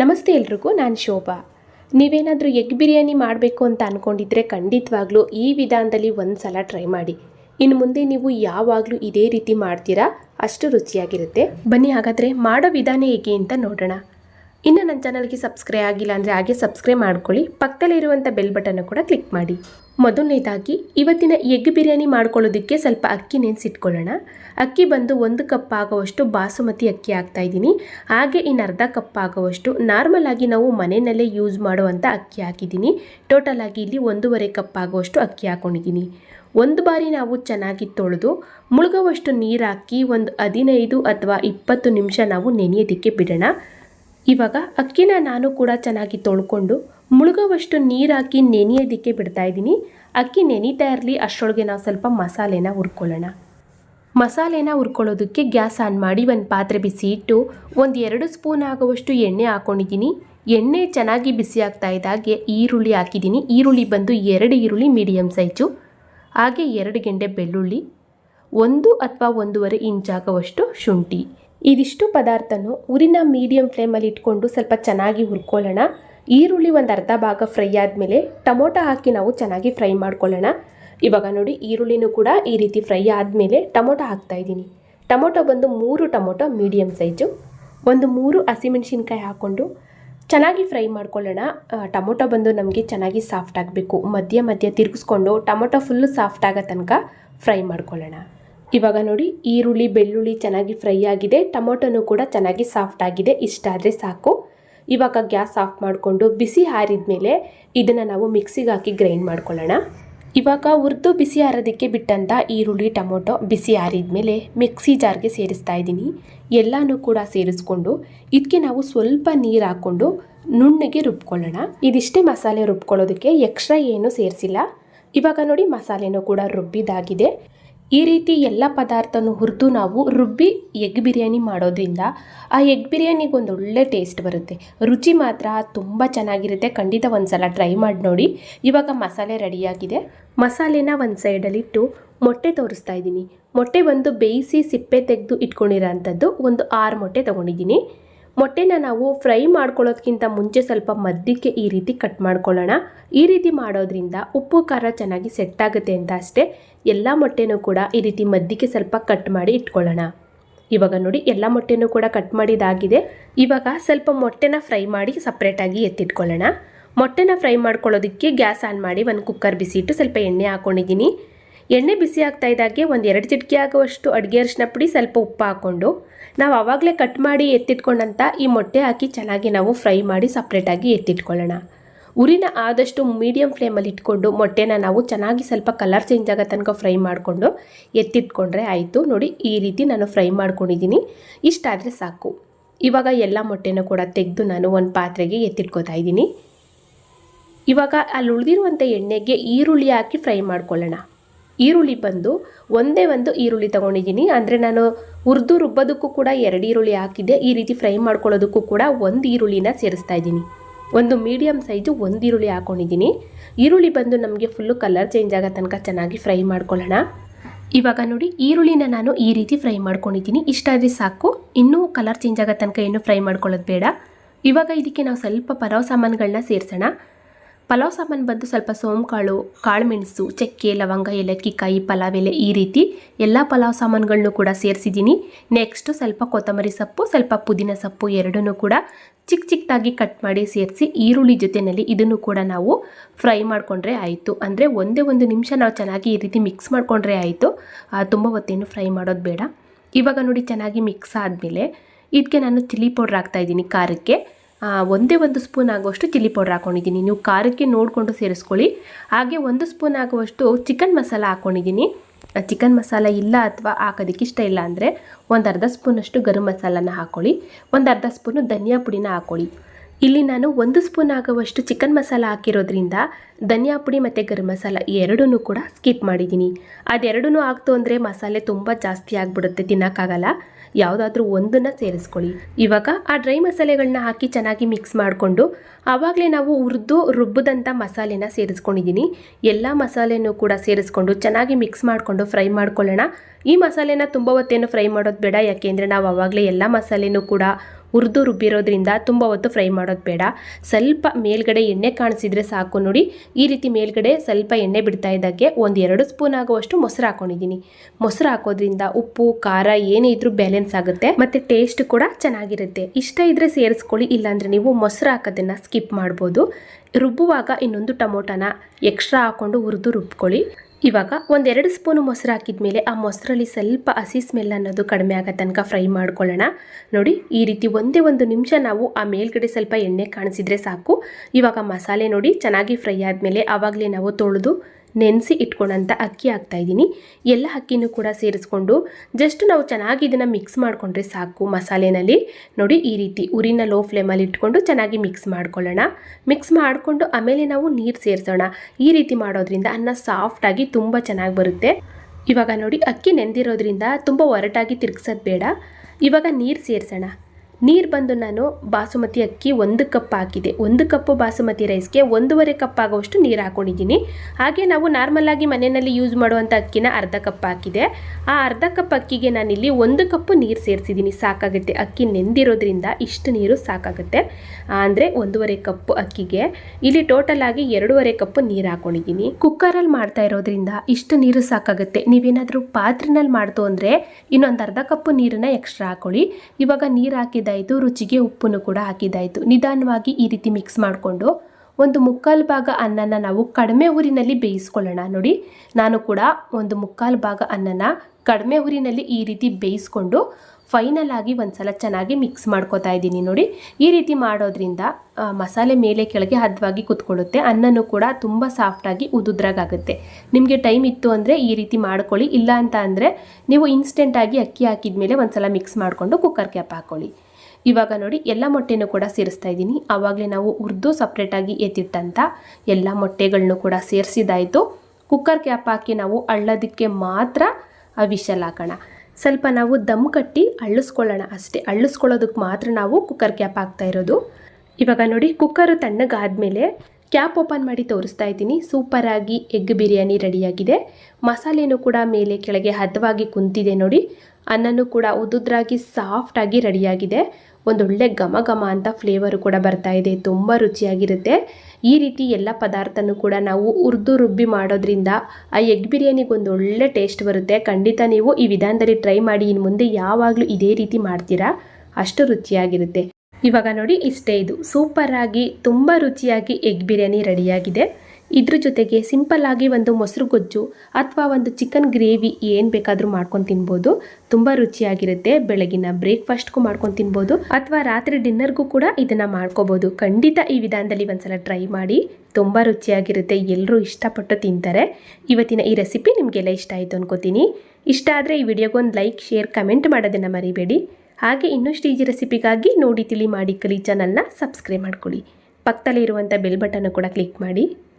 ನಮಸ್ತೆ ಎಲ್ರಿಗೂ, ನಾನು ಶೋಭಾ. ನೀವೇನಾದರೂ ಎಗ್ ಬಿರಿಯಾನಿ ಮಾಡಬೇಕು ಅಂತ ಅಂದ್ಕೊಂಡಿದ್ರೆ ಖಂಡಿತವಾಗ್ಲೂ ಈ ವಿಧಾನದಲ್ಲಿ ಒಂದು ಸಲ ಟ್ರೈ ಮಾಡಿ. ಇನ್ನು ಮುಂದೆ ನೀವು ಯಾವಾಗಲೂ ಇದೇ ರೀತಿ ಮಾಡ್ತೀರಾ, ಅಷ್ಟು ರುಚಿಯಾಗಿರುತ್ತೆ. ಬನ್ನಿ ಹಾಗಾದರೆ ಮಾಡೋ ವಿಧಾನ ಹೇಗೆ ಅಂತ ನೋಡೋಣ. ಇನ್ನು ನನ್ನ ಚಾನಲ್ಗೆ ಸಬ್ಸ್ಕ್ರೈಬ್ ಆಗಿಲ್ಲ ಅಂದರೆ ಹಾಗೆ ಸಬ್ಸ್ಕ್ರೈಬ್ ಮಾಡ್ಕೊಳ್ಳಿ. ಪಕ್ಕದಲ್ಲಿರುವಂಥ ಬೆಲ್ ಬಟನ್ನು ಕೂಡ ಕ್ಲಿಕ್ ಮಾಡಿ. ಮೊದಲನೇದಾಗಿ, ಇವತ್ತಿನ ಎಗ್ ಬಿರಿಯಾನಿ ಮಾಡ್ಕೊಳ್ಳೋದಕ್ಕೆ ಸ್ವಲ್ಪ ಅಕ್ಕಿ ನೆನೆಸಿಟ್ಕೊಳ್ಳೋಣ. ಅಕ್ಕಿ ಬಂದು ಒಂದು ಕಪ್ ಆಗುವಷ್ಟು ಬಾಸುಮತಿ ಅಕ್ಕಿ ಹಾಕ್ತಾ ಇದ್ದೀನಿ. ಹಾಗೆ ಇನ್ನು ಅರ್ಧ ಕಪ್ ಆಗುವಷ್ಟು ನಾರ್ಮಲ್ ಆಗಿ ನಾವು ಮನೆಯಲ್ಲೇ ಯೂಸ್ ಮಾಡುವಂಥ ಅಕ್ಕಿ ಹಾಕಿದ್ದೀನಿ. ಟೋಟಲ್ ಆಗಿ ಇಲ್ಲಿ ಒಂದೂವರೆ ಕಪ್ ಆಗುವಷ್ಟು ಅಕ್ಕಿ ಹಾಕೊಂಡಿದ್ದೀನಿ. ಒಂದು ಬಾರಿ ನಾವು ಚೆನ್ನಾಗಿ ತೊಳೆದು, ಮುಳುಗುವಷ್ಟು ನೀರು ಹಾಕಿ ಒಂದು ಹದಿನೈದು ಅಥವಾ ಇಪ್ಪತ್ತು ನಿಮಿಷ ನಾವು ನೆನೆಯೋದಕ್ಕೆ ಬಿಡೋಣ. ಇವಾಗ ಅಕ್ಕಿನ ನಾನು ಕೂಡ ಚೆನ್ನಾಗಿ ತೊಳ್ಕೊಂಡು ಮುಳುಗುವಷ್ಟು ನೀರು ಹಾಕಿ ನೆನೆಯೋದಕ್ಕೆ ಬಿಡ್ತಾ ಇದ್ದೀನಿ. ಅಕ್ಕಿ ನೆನೀತಾ ಇರಲಿ ಅಷ್ಟರೊಳಗೆ ನಾವು ಸ್ವಲ್ಪ ಮಸಾಲೆನ ಹುರ್ಕೊಳ್ಳೋಣ. ಮಸಾಲೆನ ಹುರ್ಕೊಳ್ಳೋದಕ್ಕೆ ಗ್ಯಾಸ್ ಆನ್ ಮಾಡಿ ಒಂದು ಪಾತ್ರೆ ಬಿಸಿ ಇಟ್ಟು ಒಂದು ಎರಡು ಸ್ಪೂನ್ ಆಗುವಷ್ಟು ಎಣ್ಣೆ ಹಾಕ್ಕೊಂಡಿದ್ದೀನಿ ಎಣ್ಣೆ ಚೆನ್ನಾಗಿ ಬಿಸಿ ಆಗ್ತಾ ಇದ್ದಾಗೆ ಈರುಳ್ಳಿ ಹಾಕಿದ್ದೀನಿ. ಈರುಳ್ಳಿ ಬಂದು ಎರಡು ಈರುಳ್ಳಿ ಮೀಡಿಯಮ್ ಸೈಜು. ಹಾಗೆ ಎರಡು ಗೆಂಡೆ ಬೆಳ್ಳುಳ್ಳಿ, ಒಂದು ಅಥವಾ ಒಂದೂವರೆ ಇಂಚಾಗುವಷ್ಟು ಶುಂಠಿ. ಇದಿಷ್ಟು ಪದಾರ್ಥನೂ ಉರಿನ ಮೀಡಿಯಂ ಫ್ಲೇಮಲ್ಲಿ ಇಟ್ಕೊಂಡು ಸ್ವಲ್ಪ ಚೆನ್ನಾಗಿ ಹುರ್ಕೊಳ್ಳೋಣ. ಈರುಳ್ಳಿ ಒಂದು ಅರ್ಧ ಭಾಗ ಫ್ರೈ ಆದಮೇಲೆ ಟೊಮೊಟೊ ಹಾಕಿ ನಾವು ಚೆನ್ನಾಗಿ ಫ್ರೈ ಮಾಡ್ಕೊಳ್ಳೋಣ. ಇವಾಗ ನೋಡಿ ಈರುಳ್ಳಿನೂ ಕೂಡ ಈ ರೀತಿ ಫ್ರೈ ಆದಮೇಲೆ ಟೊಮೊಟೊ ಹಾಕ್ತಾ ಇದ್ದೀನಿ. ಟೊಮೊಟೊ ಬಂದು ಮೂರು ಟೊಮೊಟೊ ಮೀಡಿಯಮ್ ಸೈಜು. ಒಂದು ಮೂರು ಹಸಿಮೆಣಸಿನ್ಕಾಯಿ ಹಾಕ್ಕೊಂಡು ಚೆನ್ನಾಗಿ ಫ್ರೈ ಮಾಡ್ಕೊಳ್ಳೋಣ. ಟೊಮೊಟೊ ಬಂದು ನಮಗೆ ಚೆನ್ನಾಗಿ ಸಾಫ್ಟ್ ಆಗಬೇಕು. ಮಧ್ಯ ಮಧ್ಯ ತಿರುಗಿಸ್ಕೊಂಡು ಟೊಮೊಟೊ ಫುಲ್ಲು ಸಾಫ್ಟ್ ಆಗೋ ತನಕ ಫ್ರೈ ಮಾಡ್ಕೊಳ್ಳೋಣ. ಇವಾಗ ನೋಡಿ, ಈರುಳ್ಳಿ, ಬೆಳ್ಳುಳ್ಳಿ ಚೆನ್ನಾಗಿ ಫ್ರೈ ಆಗಿದೆ. ಟೊಮೊಟೊನೂ ಕೂಡ ಚೆನ್ನಾಗಿ ಸಾಫ್ಟ್ ಆಗಿದೆ. ಇಷ್ಟ ಆದರೆ ಸಾಕು. ಇವಾಗ ಗ್ಯಾಸ್ ಆಫ್ ಮಾಡಿಕೊಂಡು ಬಿಸಿ ಹಾರಿದ ಮೇಲೆ ಇದನ್ನು ನಾವು ಮಿಕ್ಸಿಗೆ ಹಾಕಿ ಗ್ರೈಂಡ್ ಮಾಡ್ಕೊಳ್ಳೋಣ. ಇವಾಗ ಹುರಿದು ಬಿಸಿ ಹಾರೋದಕ್ಕೆ ಬಿಟ್ಟಂಥ ಈರುಳ್ಳಿ, ಟೊಮೊಟೊ ಬಿಸಿ ಆರಿದ್ಮೇಲೆ ಮಿಕ್ಸಿ ಜಾರ್ಗೆ ಸೇರಿಸ್ತಾ ಇದ್ದೀನಿ. ಎಲ್ಲನೂ ಕೂಡ ಸೇರಿಸ್ಕೊಂಡು ಇದಕ್ಕೆ ನಾವು ಸ್ವಲ್ಪ ನೀರು ಹಾಕ್ಕೊಂಡು ನುಣ್ಣಗೆ ರುಬ್ಕೊಳ್ಳೋಣ. ಇದಿಷ್ಟೇ ಮಸಾಲೆ ರುಬ್ಕೊಳ್ಳೋದಕ್ಕೆ ಎಕ್ಸ್ಟ್ರಾ ಏನು ಸೇರಿಸಿಲ್ಲ. ಇವಾಗ ನೋಡಿ ಮಸಾಲೆನೂ ಕೂಡ ರುಬ್ಬಿದಾಗಿದೆ. ಈ ರೀತಿ ಎಲ್ಲ ಪದಾರ್ಥನೂ ಹುರಿದು ನಾವು ರುಬ್ಬಿ ಎಗ್ ಬಿರಿಯಾನಿ ಮಾಡೋದ್ರಿಂದ ಆ ಎಗ್ ಬಿರಿಯಾನಿಗೆ ಒಂದು ಒಳ್ಳೆ ಟೇಸ್ಟ್ ಬರುತ್ತೆ. ರುಚಿ ಮಾತ್ರ ತುಂಬ ಚೆನ್ನಾಗಿರುತ್ತೆ. ಖಂಡಿತ ಒಂದು ಸಲ ಟ್ರೈ ಮಾಡಿ ನೋಡಿ. ಇವಾಗ ಮಸಾಲೆ ರೆಡಿಯಾಗಿದೆ. ಮಸಾಲೆನ ಒಂದು ಸೈಡಲ್ಲಿಟ್ಟು ಮೊಟ್ಟೆ ತೋರಿಸ್ತಾ ಇದ್ದೀನಿ. ಮೊಟ್ಟೆ ಬಂದು ಬೇಯಿಸಿ ಸಿಪ್ಪೆ ತೆಗೆದು ಇಟ್ಕೊಂಡಿರೋ ಒಂದು ಆರು ಮೊಟ್ಟೆ ತೊಗೊಂಡಿದ್ದೀನಿ. ಮೊಟ್ಟೆನ ನಾವು ಫ್ರೈ ಮಾಡ್ಕೊಳ್ಳೋದಕ್ಕಿಂತ ಮುಂಚೆ ಸ್ವಲ್ಪ ಮಧ್ಯಕ್ಕೆ ಈ ರೀತಿ ಕಟ್ ಮಾಡ್ಕೊಳ್ಳೋಣ. ಈ ರೀತಿ ಮಾಡೋದ್ರಿಂದ ಉಪ್ಪು, ಖಾರ ಚೆನ್ನಾಗಿ ಸೆಟ್ ಆಗುತ್ತೆ ಅಂತ ಅಷ್ಟೇ. ಎಲ್ಲ ಮೊಟ್ಟೆನೂ ಕೂಡ ಈ ರೀತಿ ಮದ್ದಿಗೆ ಸ್ವಲ್ಪ ಕಟ್ ಮಾಡಿ ಇಟ್ಕೊಳ್ಳೋಣ. ಇವಾಗ ನೋಡಿ, ಎಲ್ಲ ಮೊಟ್ಟೆನೂ ಕೂಡ ಕಟ್ ಮಾಡಿದಾಗಿದೆ. ಇವಾಗ ಸ್ವಲ್ಪ ಮೊಟ್ಟೆನ ಫ್ರೈ ಮಾಡಿ ಸಪ್ರೇಟಾಗಿ ಎತ್ತಿಟ್ಕೊಳ್ಳೋಣ. ಮೊಟ್ಟೆನ ಫ್ರೈ ಮಾಡ್ಕೊಳ್ಳೋದಕ್ಕೆ ಗ್ಯಾಸ್ ಆನ್ ಮಾಡಿ ಒಂದು ಕುಕ್ಕರ್ ಬಿಸಿ ಇಟ್ಟು ಸ್ವಲ್ಪ ಎಣ್ಣೆ ಹಾಕ್ಕೊಂಡಿದ್ದೀನಿ ಎಣ್ಣೆ ಬಿಸಿ ಆಗ್ತಾ ಇದ್ದಾಗೆ ಒಂದು ಎರಡು ಚಿಟಿಕೆ ಆಗುವಷ್ಟು ಅಡುಗೆ ಅರಿಶಿನ ಪುಡಿ ಸ್ವಲ್ಪ ಉಪ್ಪು ಹಾಕ್ಕೊಂಡು ನಾವು ಆವಾಗಲೇ ಕಟ್ ಮಾಡಿ ಎತ್ತಿಟ್ಕೊಂಡಂಥ ಈ ಮೊಟ್ಟೆ ಹಾಕಿ ಚೆನ್ನಾಗಿ ನಾವು ಫ್ರೈ ಮಾಡಿ ಸಪ್ರೇಟಾಗಿ ಎತ್ತಿಟ್ಕೊಳ್ಳೋಣ. ಉರಿನ ಆದಷ್ಟು ಮೀಡಿಯಂ ಫ್ಲೇಮಲ್ಲಿ ಇಟ್ಕೊಂಡು ಮೊಟ್ಟೆನ ನಾವು ಚೆನ್ನಾಗಿ ಸ್ವಲ್ಪ ಕಲರ್ ಚೇಂಜ್ ಆಗೋ ತನಕ ಫ್ರೈ ಮಾಡಿಕೊಂಡು ಎತ್ತಿಟ್ಕೊಂಡ್ರೆ ಆಯಿತು. ನೋಡಿ, ಈ ರೀತಿ ನಾನು ಫ್ರೈ ಮಾಡ್ಕೊಂಡಿದ್ದೀನಿ. ಇಷ್ಟಾದರೆ ಸಾಕು. ಇವಾಗ ಎಲ್ಲ ಮೊಟ್ಟೆನ ಕೂಡ ತೆಗೆದು ನಾನು ಒಂದು ಪಾತ್ರೆಗೆ ಎತ್ತಿಟ್ಕೋತಾ ಇದ್ದೀನಿ. ಇವಾಗ ಅಲ್ಲಿ ಉಳಿದಿರುವಂಥ ಎಣ್ಣೆಗೆ ಈರುಳ್ಳಿ ಹಾಕಿ ಫ್ರೈ ಮಾಡ್ಕೊಳ್ಳೋಣ. ಈರುಳ್ಳಿ ಬಂದು ಒಂದೇ ಒಂದು ಈರುಳ್ಳಿ ತೊಗೊಂಡಿದ್ದೀನಿ. ಅಂದರೆ ನಾನು ಉರ್ದು ರುಬ್ಬೋದಕ್ಕೂ ಕೂಡ ಎರಡು ಈರುಳ್ಳಿ ಹಾಕಿದ್ದೆ. ಈ ರೀತಿ ಫ್ರೈ ಮಾಡ್ಕೊಳ್ಳೋದಕ್ಕೂ ಕೂಡ ಒಂದು ಈರುಳ್ಳಿನ ಸೇರಿಸ್ತಾ ಇದ್ದೀನಿ. ಒಂದು ಮೀಡಿಯಮ್ ಸೈಜು ಒಂದು ಈರುಳ್ಳಿ ಹಾಕ್ಕೊಂಡಿದ್ದೀನಿ ಈರುಳ್ಳಿ ಬಂದು ನಮಗೆ ಫುಲ್ಲು ಕಲರ್ ಚೇಂಜ್ ಆಗೋ ತನಕ ಚೆನ್ನಾಗಿ ಫ್ರೈ ಮಾಡ್ಕೊಳ್ಳೋಣ. ಇವಾಗ ನೋಡಿ, ಈರುಳ್ಳಿನ ನಾನು ಈ ರೀತಿ ಫ್ರೈ ಮಾಡ್ಕೊಂಡಿದ್ದೀನಿ. ಇಷ್ಟಾದರೆ ಸಾಕು. ಇನ್ನೂ ಕಲರ್ ಚೇಂಜ್ ಆಗೋ ತನಕ ಏನು ಫ್ರೈ ಮಾಡ್ಕೊಳ್ಳೋದು ಬೇಡ. ಇವಾಗ ಇದಕ್ಕೆ ನಾವು ಸ್ವಲ್ಪ ಪಲಾವ್ ಸಾಮಾನುಗಳನ್ನ ಸೇರಿಸೋಣ. ಪಲಾವ್ ಸಾಮಾನು ಬಂದು ಸ್ವಲ್ಪ ಸೋಂಕಾಳು, ಕಾಳುಮೆಣಸು, ಚಕ್ಕೆ, ಲವಂಗ ಏಲಕ್ಕಿ ಕಾಯಿ ಪಲಾವ್ ಎಲೆ ಈ ರೀತಿ ಎಲ್ಲ ಪಲಾವ್ ಸಾಮಾನುಗಳನ್ನು ಕೂಡ ಸೇರಿಸಿದ್ದೀನಿ. ನೆಕ್ಸ್ಟು ಸ್ವಲ್ಪ ಕೊತ್ತಂಬರಿ ಸೊಪ್ಪು, ಸ್ವಲ್ಪ ಪುದೀನ ಸೊಪ್ಪು ಎರಡನ್ನೂ ಕೂಡ ಚಿಕ್ಕ ಚಿಕ್ಕದಾಗಿ ಕಟ್ ಮಾಡಿ ಸೇರಿಸಿ ಈರುಳ್ಳಿ ಜೊತೆಯಲ್ಲಿ ಇದನ್ನು ಕೂಡ ನಾವು ಫ್ರೈ ಮಾಡಿಕೊಂಡ್ರೆ ಆಯಿತು. ಅಂದರೆ ಒಂದೇ ಒಂದು ನಿಮಿಷ ನಾವು ಚೆನ್ನಾಗಿ ಈ ರೀತಿ ಮಿಕ್ಸ್ ಮಾಡಿಕೊಂಡ್ರೆ ಆಯಿತು. ತುಂಬ ಹೊತ್ತೇನು ಫ್ರೈ ಮಾಡೋದು ಬೇಡ. ಇವಾಗ ನೋಡಿ ಚೆನ್ನಾಗಿ ಮಿಕ್ಸ್ ಆದಮೇಲೆ ಇದಕ್ಕೆ ನಾನು ಚಿಲ್ಲಿ ಪೌಡ್ರ್ ಹಾಕ್ತಾಯಿದ್ದೀನಿ ಖಾರಕ್ಕೆ. ಒಂದೇ ಒಂದು ಸ್ಪೂನ್ ಆಗುವಷ್ಟು ಚಿಲ್ಲಿ ಪೌಡ್ರ್ ಹಾಕೊಂಡಿದ್ದೀನಿ. ನೀವು ಖಾರಕ್ಕೆ ನೋಡಿಕೊಂಡು ಸೇರಿಸ್ಕೊಳ್ಳಿ. ಹಾಗೆ ಒಂದು ಸ್ಪೂನ್ ಆಗುವಷ್ಟು ಚಿಕನ್ ಮಸಾಲ ಹಾಕ್ಕೊಂಡಿದ್ದೀನಿ ಚಿಕನ್ ಮಸಾಲ ಇಲ್ಲ ಅಥವಾ ಹಾಕೋದಕ್ಕೆ ಇಷ್ಟ ಇಲ್ಲ ಅಂದರೆ ಒಂದು ಅರ್ಧ ಸ್ಪೂನಷ್ಟು ಗರಂ ಮಸಾಲನ ಹಾಕ್ಕೊಳ್ಳಿ ಒಂದು ಅರ್ಧ ಸ್ಪೂನು ಧನಿಯಾ ಪುಡಿನ ಹಾಕ್ಕೊಳ್ಳಿ ಇಲ್ಲಿ ನಾನು ಒಂದು ಸ್ಪೂನ್ ಆಗುವಷ್ಟು ಚಿಕನ್ ಮಸಾಲ ಹಾಕಿರೋದ್ರಿಂದ ಧನಿಯಾ ಪುಡಿ ಮತ್ತು ಗರಂ ಮಸಾಲ ಈ ಎರಡನ್ನೂ ಕೂಡ ಸ್ಕಿಪ್ ಮಾಡಿದ್ದೀನಿ. ಅದೆರಡೂ ಆಗ್ತು ಅಂದರೆ ಮಸಾಲೆ ತುಂಬ ಜಾಸ್ತಿ ಆಗಿಬಿಡುತ್ತೆ, ತಿನ್ನೋಕ್ಕಾಗಲ್ಲ. ಯಾವುದಾದ್ರೂ ಒಂದನ್ನು ಸೇರಿಸ್ಕೊಳ್ಳಿ. ಇವಾಗ ಆ ಡ್ರೈ ಮಸಾಲೆಗಳನ್ನ ಹಾಕಿ ಚೆನ್ನಾಗಿ ಮಿಕ್ಸ್ ಮಾಡಿಕೊಂಡು ಆವಾಗಲೇ ನಾವು ಹುರಿದು ರುಬ್ಬದಂಥ ಮಸಾಲೆನ ಸೇರಿಸ್ಕೊಂಡಿದ್ದೀನಿ ಎಲ್ಲ ಮಸಾಲೆನೂ ಕೂಡ ಸೇರಿಸ್ಕೊಂಡು ಚೆನ್ನಾಗಿ ಮಿಕ್ಸ್ ಮಾಡಿಕೊಂಡು ಫ್ರೈ ಮಾಡ್ಕೊಳ್ಳೋಣ. ಈ ಮಸಾಲೆನ ತುಂಬ ಹೊತ್ತೇನು ಫ್ರೈ ಮಾಡೋದು ಬೇಡ, ಯಾಕೆಂದರೆ ನಾವು ಆವಾಗಲೇ ಎಲ್ಲ ಮಸಾಲೆನೂ ಕೂಡ ಹುರಿದು ರುಬ್ಬಿರೋದ್ರಿಂದ ತುಂಬ ಹೊತ್ತು ಫ್ರೈ ಮಾಡೋದು ಬೇಡ. ಸ್ವಲ್ಪ ಮೇಲ್ಗಡೆ ಎಣ್ಣೆ ಕಾಣಿಸಿದ್ರೆ ಸಾಕು ನೋಡಿ. ಈ ರೀತಿ ಮೇಲ್ಗಡೆ ಸ್ವಲ್ಪ ಎಣ್ಣೆ ಬಿಡ್ತಾ ಇದ್ದಕ್ಕೆ ಒಂದು ಎರಡು ಸ್ಪೂನ್ ಆಗುವಷ್ಟು ಮೊಸರು ಹಾಕೊಂಡಿದ್ದೀನಿ. ಮೊಸರು ಹಾಕೋದ್ರಿಂದ ಉಪ್ಪು, ಖಾರ ಏನೇ ಇದ್ರೂ ಬ್ಯಾಲೆನ್ಸ್ ಆಗುತ್ತೆ. ಮತ್ತು ಟೇಸ್ಟ್ ಕೂಡ ಚೆನ್ನಾಗಿರುತ್ತೆ. ಇಷ್ಟ ಇದ್ರೆ ಸೇರಿಸ್ಕೊಳ್ಳಿ, ಇಲ್ಲಾಂದರೆ ನೀವು ಮೊಸರು ಹಾಕೋದನ್ನು ಸ್ಕಿಪ್ ಮಾಡ್ಬೋದು. ರುಬ್ಬುವಾಗ ಇನ್ನೊಂದು ಟೊಮೊಟೊನ ಎಕ್ಸ್ಟ್ರಾ ಹಾಕ್ಕೊಂಡು ಹುರಿದು ರುಬ್ಕೊಳ್ಳಿ. ಇವಾಗ ಒಂದೆರಡು ಸ್ಪೂನು ಮೊಸರು ಹಾಕಿದ್ಮೇಲೆ ಆ ಮೊಸರಲ್ಲಿ ಸ್ವಲ್ಪ ಹಸಿ ಸ್ಮೆಲ್ ಅನ್ನೋದು ಕಡಿಮೆ ಆಗೋ ತನಕ ಫ್ರೈ ಮಾಡ್ಕೊಳ್ಳೋಣ. ನೋಡಿ, ಈ ರೀತಿ ಒಂದೇ ಒಂದು ನಿಮಿಷ ನಾವು ಆ ಮೇಲ್ಗಡೆ ಸ್ವಲ್ಪ ಎಣ್ಣೆ ಕಾಣಿಸಿದ್ರೆ ಸಾಕು. ಇವಾಗ ಮಸಾಲೆ ನೋಡಿ ಚೆನ್ನಾಗಿ ಫ್ರೈ ಆದಮೇಲೆ ಆವಾಗಲೇ ನಾವು ತೊಳೆದು ನೆನೆಸಿ ಇಟ್ಕೊಂಡಂಥ ಅಕ್ಕಿ ಹಾಕ್ತಾಯಿದ್ದೀನಿ ಎಲ್ಲ ಅಕ್ಕಿನೂ ಕೂಡ ಸೇರಿಸ್ಕೊಂಡು ಜಸ್ಟ್ ನಾವು ಚೆನ್ನಾಗಿ ಇದನ್ನು ಮಿಕ್ಸ್ ಮಾಡಿಕೊಂಡ್ರೆ ಸಾಕು ಮಸಾಲೆನಲ್ಲಿ. ನೋಡಿ ಈ ರೀತಿ ಉರಿನ ಲೋ ಫ್ಲೇಮಲ್ಲಿ ಇಟ್ಕೊಂಡು ಚೆನ್ನಾಗಿ ಮಿಕ್ಸ್ ಮಾಡ್ಕೊಳ್ಳೋಣ. ಮಿಕ್ಸ್ ಮಾಡಿಕೊಂಡು ಆಮೇಲೆ ನಾವು ನೀರು ಸೇರಿಸೋಣ. ಈ ರೀತಿ ಮಾಡೋದ್ರಿಂದ ಅನ್ನ ಸಾಫ್ಟಾಗಿ ತುಂಬ ಚೆನ್ನಾಗಿ ಬರುತ್ತೆ. ಇವಾಗ ನೋಡಿ ಅಕ್ಕಿ ನೆಂದಿರೋದ್ರಿಂದ ತುಂಬ ಒರಟಾಗಿ ತಿರುಗ್ಸೋದು ಬೇಡ. ಇವಾಗ ನೀರು ಸೇರಿಸೋಣ. ನೀರು ಬಂದು ನಾನು ಬಾಸುಮತಿ ಅಕ್ಕಿ ಒಂದು ಕಪ್ ಹಾಕಿದೆ. ಒಂದು ಕಪ್ಪು ಬಾಸುಮತಿ ರೈಸ್ಗೆ ಒಂದೂವರೆ ಕಪ್ ಆಗುವಷ್ಟು ನೀರು ಹಾಕೊಂಡಿದ್ದೀನಿ. ಹಾಗೆ ನಾವು ನಾರ್ಮಲಾಗಿ ಮನೆಯಲ್ಲಿ ಯೂಸ್ ಮಾಡುವಂಥ ಅಕ್ಕಿನ ಅರ್ಧ ಕಪ್ ಹಾಕಿದೆ. ಆ ಅರ್ಧ ಕಪ್ ಅಕ್ಕಿಗೆ ನಾನಿಲ್ಲಿ ಒಂದು ಕಪ್ಪು ನೀರು ಸೇರಿಸಿದ್ದೀನಿ. ಸಾಕಾಗುತ್ತೆ. ಅಕ್ಕಿ ನೆಂದಿರೋದ್ರಿಂದ ಇಷ್ಟು ನೀರು ಸಾಕಾಗುತ್ತೆ. ಅಂದರೆ ಒಂದೂವರೆ ಕಪ್ಪು ಅಕ್ಕಿಗೆ. ಇಲ್ಲಿ ಟೋಟಲ್ ಆಗಿ ಎರಡೂವರೆ ಕಪ್ಪು ನೀರು ಹಾಕೊಂಡಿದ್ದೀನಿ. ಕುಕ್ಕರಲ್ಲಿ ಮಾಡ್ತಾ ಇರೋದ್ರಿಂದ ಇಷ್ಟು ನೀರು ಸಾಕಾಗುತ್ತೆ. ನೀವೇನಾದರೂ ಪಾತ್ರೆನಲ್ಲಿ ಮಾಡ್ತು ಅಂದರೆ ಇನ್ನೊಂದು ಅರ್ಧ ಕಪ್ಪು ನೀರನ್ನ ಎಕ್ಸ್ಟ್ರಾ ಹಾಕೊಳ್ಳಿ. ಇವಾಗ ನೀರು ಹಾಕಿದ್ದಾಯಿತು, ರುಚಿಗೆ ಉಪ್ಪನ್ನು ಕೂಡ ಹಾಕಿದ್ದಾಯಿತು. ನಿಧಾನವಾಗಿ ಈ ರೀತಿ ಮಿಕ್ಸ್ ಮಾಡಿಕೊಂಡು ಒಂದು ಮುಕ್ಕಾಲು ಭಾಗ ಅನ್ನನ ನಾವು ಕಡಿಮೆ ಊರಿನಲ್ಲಿ ಬೇಯಿಸ್ಕೊಳ್ಳೋಣ. ನೋಡಿ, ನಾನು ಕೂಡ ಒಂದು ಮುಕ್ಕಾಲು ಭಾಗ ಅನ್ನನ ಕಡಿಮೆ ಊರಿನಲ್ಲಿ ಈ ರೀತಿ ಬೇಯಿಸ್ಕೊಂಡು ಫೈನಲ್ ಆಗಿ ಒಂದ್ಸಲ ಚೆನ್ನಾಗಿ ಮಿಕ್ಸ್ ಮಾಡ್ಕೋತಾ ಇದ್ದೀನಿ. ನೋಡಿ, ಈ ರೀತಿ ಮಾಡೋದ್ರಿಂದ ಮಸಾಲೆ ಮೇಲೆ ಕೆಳಗೆ ಹದವಾಗಿ ಕುತ್ಕೊಳ್ಳುತ್ತೆ. ಅನ್ನನೂ ಕೂಡ ತುಂಬ ಸಾಫ್ಟಾಗಿ ಉದುದ್ರಾಗುತ್ತೆ ನಿಮಗೆ ಟೈಮ್ ಇತ್ತು ಅಂದರೆ ಈ ರೀತಿ ಮಾಡ್ಕೊಳ್ಳಿ. ಇಲ್ಲ ಅಂತ ಅಂದರೆ ನೀವು ಇನ್ಸ್ಟೆಂಟಾಗಿ ಅಕ್ಕಿ ಹಾಕಿದ ಮೇಲೆ ಒಂದ್ಸಲ ಮಿಕ್ಸ್ ಮಾಡಿಕೊಂಡು ಕುಕ್ಕರ್ ಕ್ಯಾಪ್ ಹಾಕ್ಕೊಳ್ಳಿ ಇವಾಗ ನೋಡಿ ಎಲ್ಲ ಮೊಟ್ಟೆನೂ ಕೂಡ ಸೇರಿಸ್ತಾ ಇದ್ದೀನಿ. ಆವಾಗಲೇ ನಾವು ಉರ್ದು ಸಪ್ರೇಟಾಗಿ ಎತ್ತಿಟ್ಟಂಥ ಎಲ್ಲ ಮೊಟ್ಟೆಗಳನ್ನೂ ಕೂಡ ಸೇರಿಸಿದಾಯಿತು ಕುಕ್ಕರ್ ಕ್ಯಾಪ್ ಹಾಕಿ ನಾವು ಅಳ್ಳೋದಕ್ಕೆ ಮಾತ್ರ ಆ ವಿಷಲ್ ಹಾಕೋಣ. ಸ್ವಲ್ಪ ನಾವು ದಮ್ ಕಟ್ಟಿ ಅಳ್ಳಿಸ್ಕೊಳ್ಳೋಣ ಅಷ್ಟೇ. ಅಳ್ಳಿಸ್ಕೊಳ್ಳೋದಕ್ಕೆ ಮಾತ್ರ ನಾವು ಕುಕ್ಕರ್ ಕ್ಯಾಪ್ ಹಾಕ್ತಾ ಇರೋದು. ಇವಾಗ ನೋಡಿ ಕುಕ್ಕರು ತಣ್ಣಗಾದ್ಮೇಲೆ ಕ್ಯಾಪ್ ಓಪನ್ ಮಾಡಿ ತೋರಿಸ್ತಾ ಇದ್ದೀನಿ. ಸೂಪರಾಗಿ ಎಗ್ ಬಿರಿಯಾನಿ ರೆಡಿಯಾಗಿದೆ. ಮಸಾಲೆನೂ ಕೂಡ ಮೇಲೆ ಕೆಳಗೆ ಹದವಾಗಿ ಕುಂತಿದೆ ನೋಡಿ. ಅನ್ನನೂ ಕೂಡ ಉದುದ್ರಾಗಿ ಸಾಫ್ಟಾಗಿ ರೆಡಿಯಾಗಿದೆ ಒಂದೊಳ್ಳೆ ಘಮ ಘಮ ಅಂತ ಫ್ಲೇವರು ಕೂಡ ಬರ್ತಾ ಇದೆ. ತುಂಬ ರುಚಿಯಾಗಿರುತ್ತೆ. ಈ ರೀತಿ ಎಲ್ಲ ಪದಾರ್ಥನೂ ಕೂಡ ನಾವು ಉರ್ದು ರುಬ್ಬಿ ಮಾಡೋದ್ರಿಂದ ಆ ಎಗ್ ಬಿರಿಯಾನಿಗೆ ಒಂದು ಒಳ್ಳೆ ಟೇಸ್ಟ್ ಬರುತ್ತೆ. ಖಂಡಿತ ನೀವು ಈ ವಿಧಾನದಲ್ಲಿ ಟ್ರೈ ಮಾಡಿ ಇನ್ನು ಮುಂದೆ ಯಾವಾಗಲೂ ಇದೇ ರೀತಿ ಮಾಡ್ತೀರಾ? ಅಷ್ಟು ರುಚಿಯಾಗಿರುತ್ತೆ. ಇವಾಗ ನೋಡಿ, ಇಷ್ಟೇ ಇದು. ಸೂಪರಾಗಿ ತುಂಬ ರುಚಿಯಾಗಿ ಎಗ್ ಬಿರಿಯಾನಿ ರೆಡಿಯಾಗಿದೆ ಇದ್ರ ಜೊತೆಗೆ ಸಿಂಪಲ್ ಆಗಿ ಒಂದು ಮೊಸರು ಗೊಜ್ಜು ಅಥವಾ ಒಂದು ಚಿಕನ್ ಗ್ರೇವಿ ಏನು ಬೇಕಾದರೂ ಮಾಡ್ಕೊಂಡು ತಿನ್ಬೋದು. ತುಂಬ ರುಚಿಯಾಗಿರುತ್ತೆ. ಬೆಳಗಿನ ಬ್ರೇಕ್ಫಾಸ್ಟ್ಗೂ ಮಾಡ್ಕೊಂಡು ತಿನ್ಬೋದು. ಅಥವಾ ರಾತ್ರಿ ಡಿನ್ನರ್ಗೂ ಕೂಡ ಇದನ್ನು ಮಾಡ್ಕೋಬೋದು. ಖಂಡಿತ ಈ ವಿಧಾನದಲ್ಲಿ ಒಂದ್ಸಲ ಟ್ರೈ ಮಾಡಿ. ತುಂಬ ರುಚಿಯಾಗಿರುತ್ತೆ. ಎಲ್ಲರೂ ಇಷ್ಟಪಟ್ಟು ತಿಂತಾರೆ. ಇವತ್ತಿನ ಈ ರೆಸಿಪಿ ನಿಮಗೆಲ್ಲ ಇಷ್ಟ ಆಯಿತು ಅನ್ಕೋತೀನಿ. ಇಷ್ಟ ಆದರೆ ಈ ವಿಡಿಯೋಗೊಂದು ಲೈಕ್, ಶೇರ್, ಕಮೆಂಟ್ ಮಾಡೋದನ್ನು ಮರಿಬೇಡಿ. ಹಾಗೆ ಇನ್ನಷ್ಟು ಈಜಿ ರೆಸಿಪಿಗಾಗಿ ನೋಡಿ, ತಿಳಿ ಮಾಡಿ ಕಲಿ ಚಾನಲ್ನ ಸಬ್ಸ್ಕ್ರೈಬ್ ಮಾಡ್ಕೊಳ್ಳಿ. ಪಕ್ಕದಲ್ಲಿರುವಂಥ ಬೆಲ್ ಬಟನ್ನು ಕೂಡ ಕ್ಲಿಕ್ ಮಾಡಿ.